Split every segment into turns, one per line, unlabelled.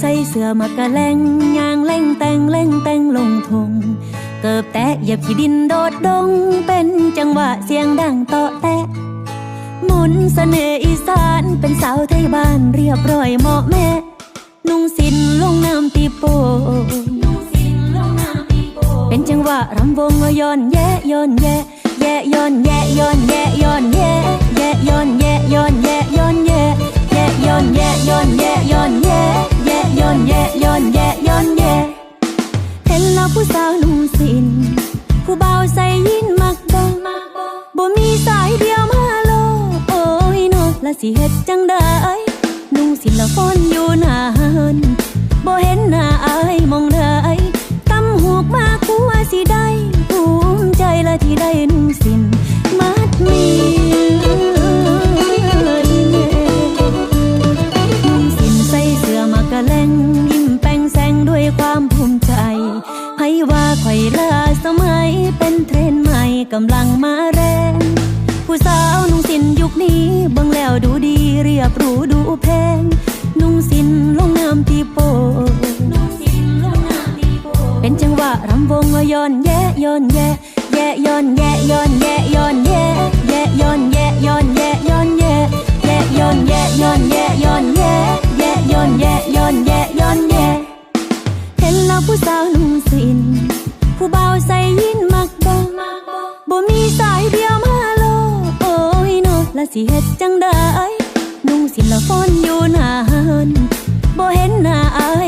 ใส่เสื้อมากะแลงยางเล่งแต่งเล่งแต่งลงทง เกิบแตะเหยียบขี้ดินโดดดง เป็นจังหวะเสียงดังเตาะแตะหมุนเสน่ห์อีสานเป็นสาวไทยบ้านเรียบร้อยเหมาะแม่ นุ่งสินลงน้ำตีโปเป็นจังหวะรำวงย้อนแย่ย้อนแย่แย่ย้อนแย่ย้อนแย่ย้อนแย่แย่ย้อนแย่ย้อนแย่ย้อนแย่ สิเฮ็ดจังได้นุ่งสินละฟอนอยู่นานบ่เห็นหน้าอายมองได้ตำหูกมากกูว่าสิได้ภูมิใจละที่ได้นุ่งสินมัดมีนุ่งสินใส่เสื้อมากะแลงยิ้มแป้งแสงด้วยความภูมิใจไผว่าข่อยลาสมัยเป็นเทรนใหม่กำลังมาแรง ผู้สาวนุ่งสินยุคนี้เบิ่งแล้วดูดีเรียบรูดูแพง นุ่งสินลงน้ำตีโปเป็นจังหวะรำวงย้อนแย่ย้อนแย่แย่ย้อนแย่ย้อนแย่ย้อนแย่แย่ย้อนแย่ย้อนแย่ย้อนแย่แย่ย้อนแย่ย้อนแย่ย้อนแย่แย่ย้อนแย่ย้อนแย่ย้อนแย่เห็นแล้วผู้สาวนุ่งสินผู้บ่า สิเฮ็ดจังได้นุ่งสิละฟอนอยู่นานบ่เห็นหน้าอาย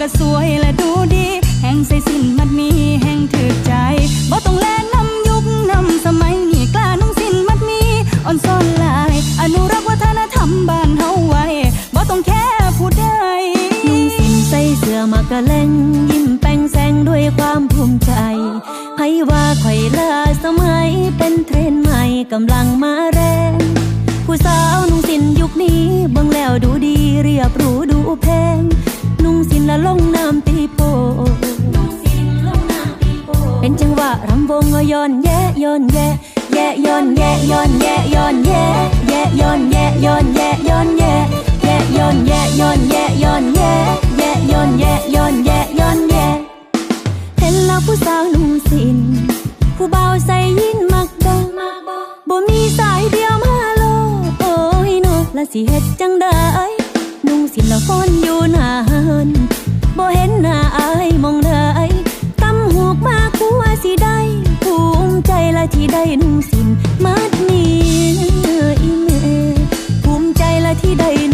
ก็ส
วยและดูดี แห่งใส่สินมัดมีแห่งถือใจบ่ต้องแลนำยุคนำสมัยนี้กล้านุ่งสินมัดมีอ่อนซ่อนลาย อนุรักษ์วัฒนธรรมบ้านเฮาไว้บ่ต้องแค่ผู้ใด
นุ่งสินใส่เสื้อมากะแลงยิ้มแป้งแสงด้วยความภูมิใจไผว่าข่อยลาสมัยเป็นเทรนใหม่กำลังมาแรง เป็นจังหวะรำวงย้อนแย่ย้อนแย่แย่ย้อนแย่ย้อนแย่ย้อนแย่แย่ย้อนแย่ย้อนแย่ย้อนแย่แย่ย้อนแย่ย้อนแย่ย้อนแย่แย่ย้อนแย่ย้อนแย่ย้อนแย่เห็นแล้วผู้สาวนุ่งสินผู้เบาใส่ยินมักบ่บ่มีสายเดียวมาโลโอ้ยนอละสิเฮ็ดจังได้นุ่งสินละฟอนอยู่หน้านบ่เห็นหน้าอายมองได้ đây